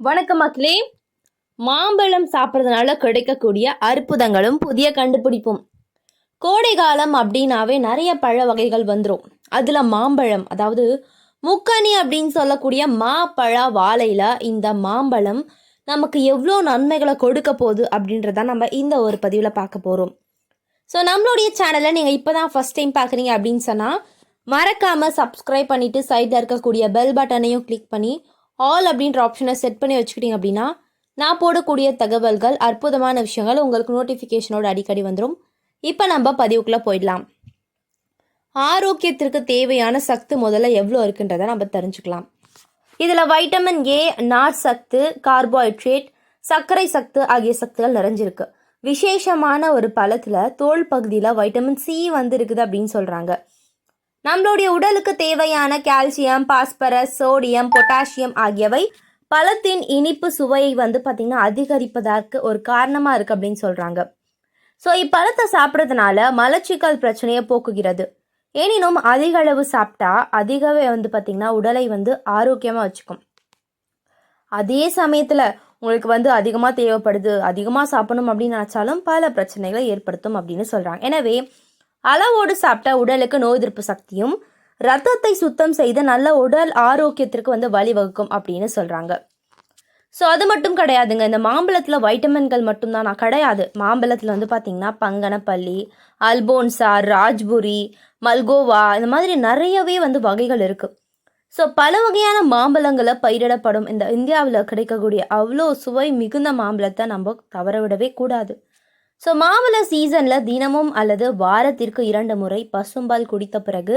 வணக்கம் மக்களே மாம்பழம் சாப்பிட்றதுனால கிடைக்கக்கூடிய அற்புதங்களும் புதிய கண்டுபிடிப்பும். கோடை காலம் அப்படின்னாவே நிறைய பழ வகைகள் வந்துடும் அதில் மாம்பழம் அதாவது முக்கனி அப்படின்னு சொல்லக்கூடிய மாப்பழ வாழையில் இந்த மாம்பழம் நமக்கு எவ்வளோ நன்மைகளை கொடுக்க போகுது அப்படின்றத நம்ம இந்த ஒரு பதிவில் பார்க்க போகிறோம் ஸோ நம்மளுடைய சேனலை நீங்கள் இப்போ தான் ஃபஸ்ட் டைம் பார்க்குறீங்க அப்படின்னு சொன்னால் மறக்காமல் சப்ஸ்கிரைப் பண்ணிவிட்டு சைடில் இருக்கக்கூடிய பெல் பட்டனையும் கிளிக் பண்ணி ஆல் அப்படின்ற ஆப்ஷனை செட் பண்ணி வச்சுக்கிட்டீங்க அப்படின்னா நான் போடக்கூடிய தகவல்கள் அற்புதமான விஷயங்கள் உங்களுக்கு நோட்டிஃபிகேஷனோட அடிக்கடி வந்துடும் இப்போ நம்ம பதிவுக்குள்ளே போயிடலாம். ஆரோக்கியத்திற்கு தேவையான சத்து முதல்ல எவ்வளோ இருக்குன்றதை நம்ம தெரிஞ்சுக்கலாம். இதில் வைட்டமின் ஏ நார் சத்து கார்போஹைட்ரேட் சர்க்கரை சத்து ஆகிய சத்துகள் நிறைஞ்சிருக்கு. விசேஷமான ஒரு பழத்தில் தோல் பகுதியில் வைட்டமின் சி வந்து இருக்குது அப்படின்னு சொல்கிறாங்க நம்மளுடைய உடலுக்கு தேவையான கால்சியம் பாஸ்பரஸ் சோடியம் பொட்டாசியம் ஆகியவை பழத்தின் இனிப்பு சுவையை வந்து பார்த்திங்கன்னா அதிகரிப்பதற்கு ஒரு காரணமாக இருக்குது அப்படின்னு சொல்கிறாங்க ஸோ இப்பழத்தை சாப்பிட்றதுனால மலச்சிக்கல் பிரச்சனையை போக்குகிறது. எனினும் அதிக அளவு சாப்பிட்டா அதிகவே வந்து பார்த்திங்கன்னா உடலை வந்து ஆரோக்கியமாக வச்சுக்கும். அதே சமயத்தில் உங்களுக்கு வந்து அதிகமாக தேவைப்படுது அதிகமாக சாப்பிடணும் அப்படின்னு நினச்சாலும் பல பிரச்சனைகளை ஏற்படுத்தும் அப்படின்னு சொல்கிறாங்க எனவே அளவோடு சாப்பிட்டா உடலுக்கு நோய் எதிர்ப்பு சக்தியும் ரத்தத்தை சுத்தம் செய்து நல்ல உடல் ஆரோக்கியத்திற்கு வந்து வழிவகுக்கும் அப்படின்னு சொல்கிறாங்க ஸோ அது மட்டும் கிடையாதுங்க. இந்த மாம்பழத்தில் வைட்டமின்கள் மட்டும்தான். நான் கிடையாது. மாம்பழத்தில் வந்து பார்த்திங்கன்னா பங்கனப்பள்ளி அல்போன்சா ராஜ்புரி மல்கோவா இந்த மாதிரி நிறையவே வந்து வகைகள் இருக்குது ஸோ பல வகையான மாம்பழங்களை பயிரிடப்படும். இந்த இந்தியாவில் கிடைக்கக்கூடிய அவ்வளோ சுவை மிகுந்த மாம்பழத்தை நம்ம தவற விடவே கூடாது. ஸோ மாம்பழ சீசனில் தினமும் அல்லது வாரத்திற்கு இரண்டு முறை பசும்பால் குடித்த பிறகு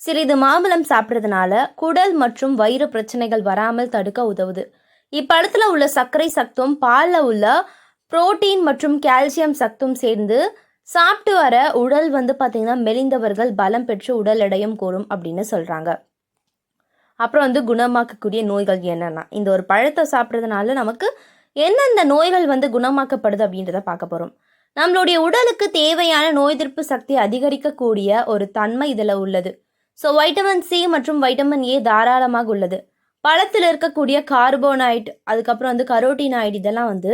சிறிது மாம்பழம் சாப்பிட்றதுனால குடல் மற்றும் வயிறு பிரச்சனைகள் வராமல் தடுக்க உதவுது. இப்பழத்தில் உள்ள சர்க்கரை சத்தும் பாலில் உள்ள புரோட்டீன் மற்றும் கால்சியம் சத்தும் சேர்ந்து சாப்பிட்டு வர உடல் வந்து பார்த்திங்கன்னா மெலிந்தவர்கள் பலம் பெற்று உடல் எடையும் கூறும் அப்படின்னு சொல்கிறாங்க அப்புறம் வந்து குணமாக்கக்கூடிய நோய்கள் என்னென்னா இந்த ஒரு பழத்தை சாப்பிட்றதுனால நமக்கு எந்தெந்த நோய்கள் வந்து குணமாக்கப்படுது அப்படின்றத பார்க்க போகிறோம் நம்மளுடைய உடலுக்கு தேவையான நோய் எதிர்ப்பு சக்தி அதிகரிக்கக்கூடிய ஒரு தன்மை இதில் உள்ளது. ஸோ வைட்டமின் சி மற்றும் வைட்டமின் ஏ தாராளமாக உள்ளது. பழத்தில் இருக்கக்கூடிய கார்போனைட் அதுக்கப்புறம் வந்து கரோட்டினாய்டு இதெல்லாம் வந்து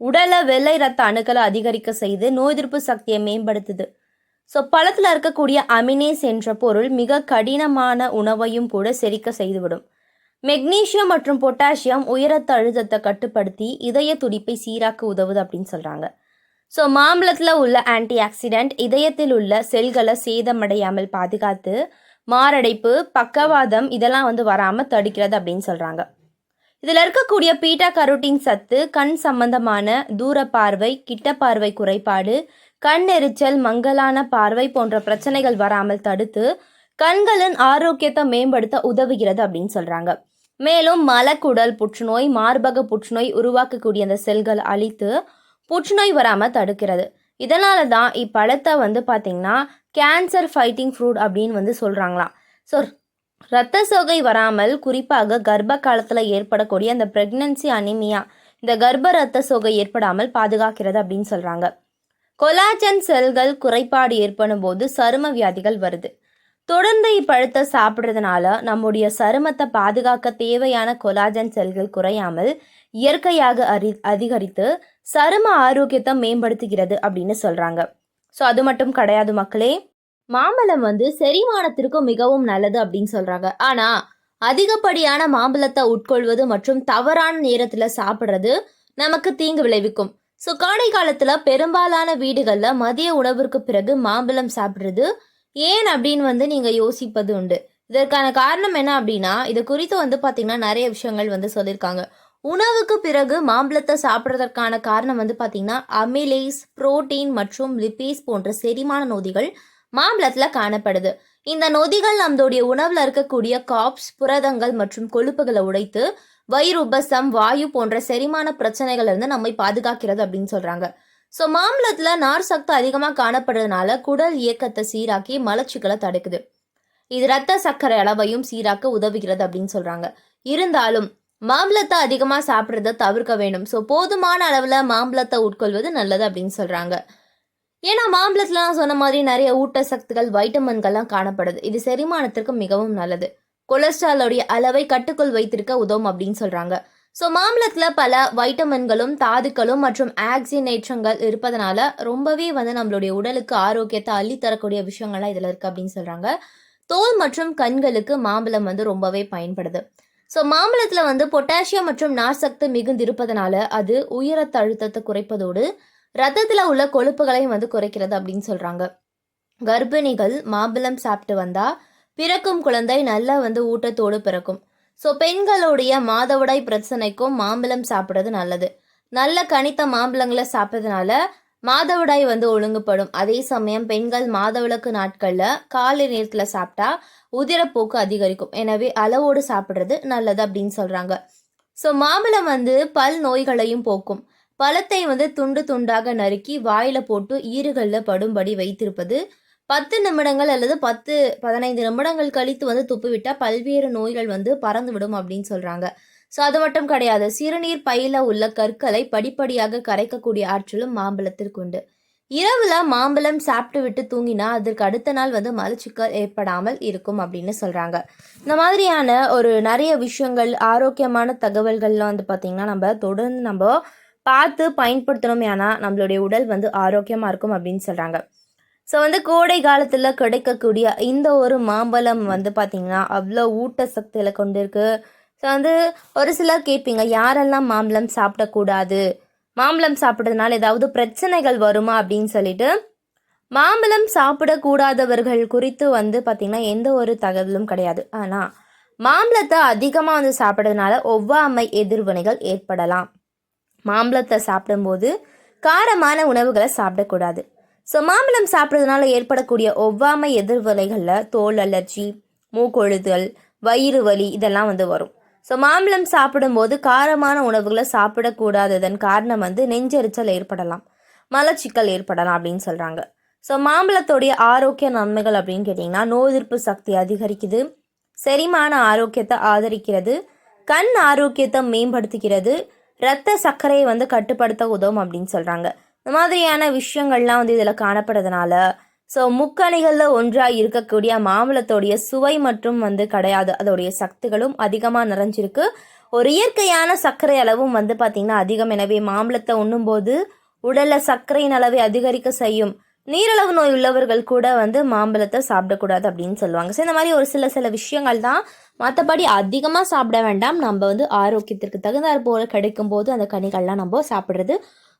உடலை வெள்ளை ரத்த அணுக்களை அதிகரிக்க செய்து நோய் எதிர்ப்பு சக்தியை மேம்படுத்துது. ஸோ பழத்தில் இருக்கக்கூடிய அமினேஸ் என்ற பொருள் மிக கடினமான உணவையும் கூட செரிக்க செய்துவிடும். மெக்னீசியம் மற்றும் பொட்டாசியம் உயரத்த அழுத்தத்தை கட்டுப்படுத்தி இதய துடிப்பை சீராக்க உதவுது அப்படின்னு சொல்கிறாங்க ஸோ மாம்பழத்தில் உள்ள ஆன்டி ஆக்சிடென்ட் இதயத்தில் உள்ள செல்களை சேதமடையாமல் பாதுகாத்து மாரடைப்பு பக்கவாதம் இதெல்லாம் வந்து வராமல் தடுக்கிறது அப்படின்னு சொல்கிறாங்க இதில் இருக்கக்கூடிய பீட்டா கரோட்டின் சத்து கண் சம்பந்தமான தூர பார்வை கிட்ட பார்வை குறைபாடு கண் எரிச்சல் மங்கலான பார்வை போன்ற பிரச்சனைகள் வராமல் தடுத்து கண்களின் ஆரோக்கியத்தை மேம்படுத்த உதவுகிறது அப்படின்னு சொல்கிறாங்க மேலும் மலக்குடல் புற்றுநோய் மார்பக புற்றுநோய் உருவாக்கக்கூடிய அந்த செல்களை அழித்து புற்றுநோய் வராமல் தடுக்கிறது. இதனால தான் இப்பழத்தை வந்து பார்த்திங்கன்னா கேன்சர் ஃபைட்டிங் ஃப்ரூட் அப்படின்னு வந்து சொல்கிறாங்களாம் ஸோ ரத்த சோகை வராமல் குறிப்பாக கர்ப்ப காலத்தில் ஏற்படக்கூடிய அந்த ப்ரெக்னன்சி அனிமியா இந்த கர்ப்ப ரத்த சோகை ஏற்படாமல் பாதுகாக்கிறது அப்படின்னு சொல்கிறாங்க கொலாஜன் செல்கள் குறைபாடு ஏற்படும் போது சரும வியாதிகள் வருது. தொடர்ந்து இப்பழத்தை சாப்பிட்றதுனால நம்முடைய சருமத்தை பாதுகாக்க தேவையான கொலாஜன் செல்கள் குறையாமல் இயற்கையாக அரி அதிகரித்து சரும ஆரோக்கியத்தை மேம்படுத்துகிறது அப்படின்னு சொல்கிறாங்க ஸோ அது மட்டும் கிடையாது மக்களே. மாம்பழம் வந்து செரிமானத்திற்கும் மிகவும் நல்லது அப்படின்னு சொல்கிறாங்க ஆனால் அதிகப்படியான மாம்பழத்தை உட்கொள்வது மற்றும் தவறான நேரத்தில் சாப்பிட்றது நமக்கு தீங்கு விளைவிக்கும். ஸோ காலை காலத்தில் பெரும்பாலான வீடுகளில் மதிய உணவிற்கு பிறகு மாம்பழம் சாப்பிட்றது ஏன் அப்படின்னு வந்து நீங்கள் யோசிப்பது உண்டு. இதற்கான காரணம் என்ன அப்படின்னா இது குறித்து வந்து பார்த்திங்கன்னா நிறைய விஷயங்கள் வந்து சொல்லியிருக்காங்க உணவுக்கு பிறகு மாம்பழத்தை சாப்பிட்றதற்கான காரணம் வந்து பார்த்திங்கன்னா அமிலேஸ் புரோட்டீன் மற்றும் லிப்பீஸ் போன்ற செரிமான நொதிகள் மாம்பழத்தில் காணப்படுது. இந்த நொதிகள் நம்மளுடைய உணவில் இருக்கக்கூடிய காப்ஸ் புரதங்கள் மற்றும் கொழுப்புகளை உடைத்து வயிறு உபசம் வாயு போன்ற செரிமான பிரச்சனைகள் இருந்து நம்மை பாதுகாக்கிறது அப்படின்னு சொல்கிறாங்க ஸோ மாம்பழத்தில் நார் சத்து அதிகமாக காணப்படுறதுனால குடல் இயக்கத்தை சீராக்கி மலச்சிக்கலை தடுக்குது. இது ரத்த சர்க்கரை அளவையும் சீராக்க உதவுகிறது அப்படின்னு சொல்கிறாங்க இருந்தாலும் மாம்பழத்தை அதிகமாக சாப்பிட்றத தவிர்க்க வேண்டும். ஸோ போதுமான அளவில் மாம்பழத்தை உட்கொள்வது நல்லது அப்படின்னு சொல்கிறாங்க ஏன்னா மாம்பழத்தில் நான் சொன்ன மாதிரி நிறைய ஊட்டச்சத்துக்கள் வைட்டமின்கள்லாம் காணப்படுது. இது செரிமானத்திற்கு மிகவும் நல்லது. கொலஸ்ட்ராலோடைய அளவை கட்டுக்குள் வைத்திருக்க உதவும் அப்படின்னு சொல்கிறாங்க ஸோ மாம்பழத்தில் பல வைட்டமின்களும் தாதுக்களும் மற்றும் ஆக்சினேற்றங்கள் இருப்பதனால ரொம்பவே வந்து நம்மளுடைய உடலுக்கு ஆரோக்கியத்தை அள்ளி தரக்கூடிய விஷயங்கள்லாம் இதில் இருக்குது அப்படின்னு சொல்கிறாங்க தோல் மற்றும் கண்களுக்கு மாம்பழம் வந்து ரொம்பவே பயன்படுது. ஸோ மாம்பழத்தில் வந்து பொட்டாசியம் மற்றும் நார்சத்து மிகுந்து இருப்பதனால அது உயரத்தழுத்தத்தை அழுத்தத்தை குறைப்பதோடு ரத்தத்தில் உள்ள கொழுப்புகளையும் வந்து குறைக்கிறது அப்படின்னு சொல்கிறாங்க கர்ப்பிணிகள் மாம்பழம் சாப்பிட்டு வந்தால் பிறக்கும் குழந்தை நல்லா வந்து ஊட்டத்தோடு பிறக்கும். ஸோ பெண்களுடைய மாதவிடாய் பிரச்சனைக்கும் மாம்பழம் சாப்பிட்றது நல்லது. நல்ல கனித்த மாம்பழங்களை சாப்பிட்றதுனால மாதவிடாய் வந்து ஒழுங்குபடும். அதே சமயம் பெண்கள் மாதவிளக்கு நாட்களில் காலை நேரத்தில் சாப்பிட்டா உதிரப்போக்கு அதிகரிக்கும். எனவே அளவோடு சாப்பிட்றது நல்லது அப்படின்னு சொல்கிறாங்க ஸோ மாம்பழம் வந்து பல் நோய்களையும் போக்கும். பழத்தை வந்து துண்டு துண்டாக நறுக்கி வாயில் போட்டு ஈறுகளில் படும்படி வைத்திருப்பது பத்து நிமிடங்கள் அல்லது பத்து பதினைந்து நிமிடங்கள் கழித்து வந்து துப்பிவிட்டால் பல்வேறு நோய்கள் வந்து பறந்து விடும் அப்படின்னு சொல்கிறாங்க ஸோ அது மட்டும் கிடையாது. சிறுநீர் பையில் உள்ள கற்களை படிப்படியாக கரைக்கக்கூடிய ஆற்றலும் மாம்பழத்திற்கு உண்டு. இரவில் மாம்பழம் சாப்பிட்டு விட்டு தூங்கினா அதற்கு அடுத்த நாள் வந்து மலச்சிக்கல் ஏற்படாமல் இருக்கும் அப்படின்னு சொல்கிறாங்க இந்த மாதிரியான ஒரு நிறைய விஷயங்கள் ஆரோக்கியமான தகவல்கள்லாம் வந்து பார்த்திங்கன்னா நம்ம தொடர்ந்து நம்ம பார்த்து பயன்படுத்தணும் ஏன்னா நம்மளுடைய உடல் வந்து ஆரோக்கியமாக இருக்கும் அப்படின்னு சொல்கிறாங்க ஸோ வந்து கோடை காலத்தில் கிடைக்கக்கூடிய இந்த ஒரு மாம்பழம் வந்து பார்த்திங்கன்னா அவ்வளோ ஊட்டசக்தியில் கொண்டு இருக்கு ஸோ வந்து ஒரு சிலர் கேட்பீங்க யாரெல்லாம் மாம்பழம் சாப்பிடக்கூடாது? மாம்பழம் சாப்பிட்றதுனால ஏதாவது பிரச்சனைகள் வருமா? அப்படின்னு சொல்லிட்டு மாம்பழம் சாப்பிடக்கூடாதவர்கள் குறித்து வந்து பார்த்திங்கன்னா எந்த ஒரு தகவலும் கிடையாது. ஆனால் மாம்பழத்தை அதிகமாக வந்து சாப்பிட்றதுனால ஒவ்வாமை எதிர்வினைகள் ஏற்படலாம். மாம்பழத்தை சாப்பிடும்போது காரமான உணவுகளை சாப்பிடக்கூடாது. ஸோ மாம்பழம் சாப்பிட்றதுனால ஏற்படக்கூடிய ஒவ்வாமை எதிர்வினைகளில் தோல் அலர்ஜி மூக்கொழுதல் வயிறு வலி இதெல்லாம் வந்து வரும். ஸோ மாம்பழம் சாப்பிடும்போது காரமான உணவுகளை சாப்பிடக்கூடாததன் காரணம் வந்து நெஞ்செரிச்சல் ஏற்படலாம் மலச்சிக்கல் ஏற்படலாம் அப்படின்னு சொல்கிறாங்க ஸோ மாம்பழத்தோடைய ஆரோக்கிய நன்மைகள் அப்படின்னு கேட்டிங்கன்னா நோய் எதிர்ப்பு சக்தி அதிகரிக்குது செரிமான ஆரோக்கியத்தை ஆதரிக்கிறது கண் ஆரோக்கியத்தை மேம்படுத்துகிறது இரத்த சர்க்கரையை வந்து கட்டுப்படுத்த உதவும் அப்படின்னு சொல்கிறாங்க இந்த மாதிரியான விஷயங்கள்லாம் வந்து இதில் காணப்படுறதுனால ஸோ முக்கணிகளில் ஒன்றாக இருக்கக்கூடிய மாம்பழத்தோடைய சுவை மற்றும் வந்து கிடையாது. அதோடைய சக்திகளும் அதிகமாக நிறைஞ்சிருக்கு. ஒரு இயற்கையான சர்க்கரை அளவும் வந்து பார்த்திங்கன்னா அதிகம். எனவே மாம்பழத்தை உண்ணும்போது உடலில் சர்க்கரையின் அளவை அதிகரிக்க செய்யும். நீரிழவு நோய் உள்ளவர்கள் கூட வந்து மாம்பழத்தை சாப்பிடக்கூடாது அப்படின்னு சொல்லுவாங்க. ஸோ இந்த மாதிரி ஒரு சில சில விஷயங்கள் தான் மற்றபடி அதிகமாக சாப்பிட வேண்டாம். நம்ம வந்து ஆரோக்கியத்திற்கு தகுந்தாற் போல் கிடைக்கும் போது அந்த கனிகள்லாம் நம்ம சாப்பிட்றது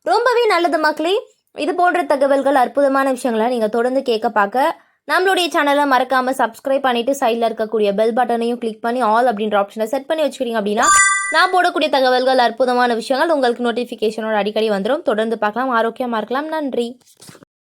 ரொம்பவே நல்லது மக்களே. இது போன்ற தகவல்கள் அற்புதமான விஷயங்களை நீங்கள் தொடர்ந்து கேட்க பார்க்க நம்மளுடைய சேனலை மறக்காமல் சப்ஸ்கிரைப் பண்ணிட்டு சைடில் இருக்கக்கூடிய பெல் பட்டனையும் கிளிக் பண்ணி ஆல் அப்படின்ற ஆப்ஷனை செட் பண்ணி வச்சுக்கிறீங்க அப்படின்னா நான் போடக்கூடிய தகவல்கள் அற்புதமான விஷயங்கள் உங்களுக்கு நோட்டிஃபிகேஷனோட அடிக்கடி வந்துடும் தொடர்ந்து பார்க்கலாம். ஆரோக்கியமாக இருக்கலாம். நன்றி.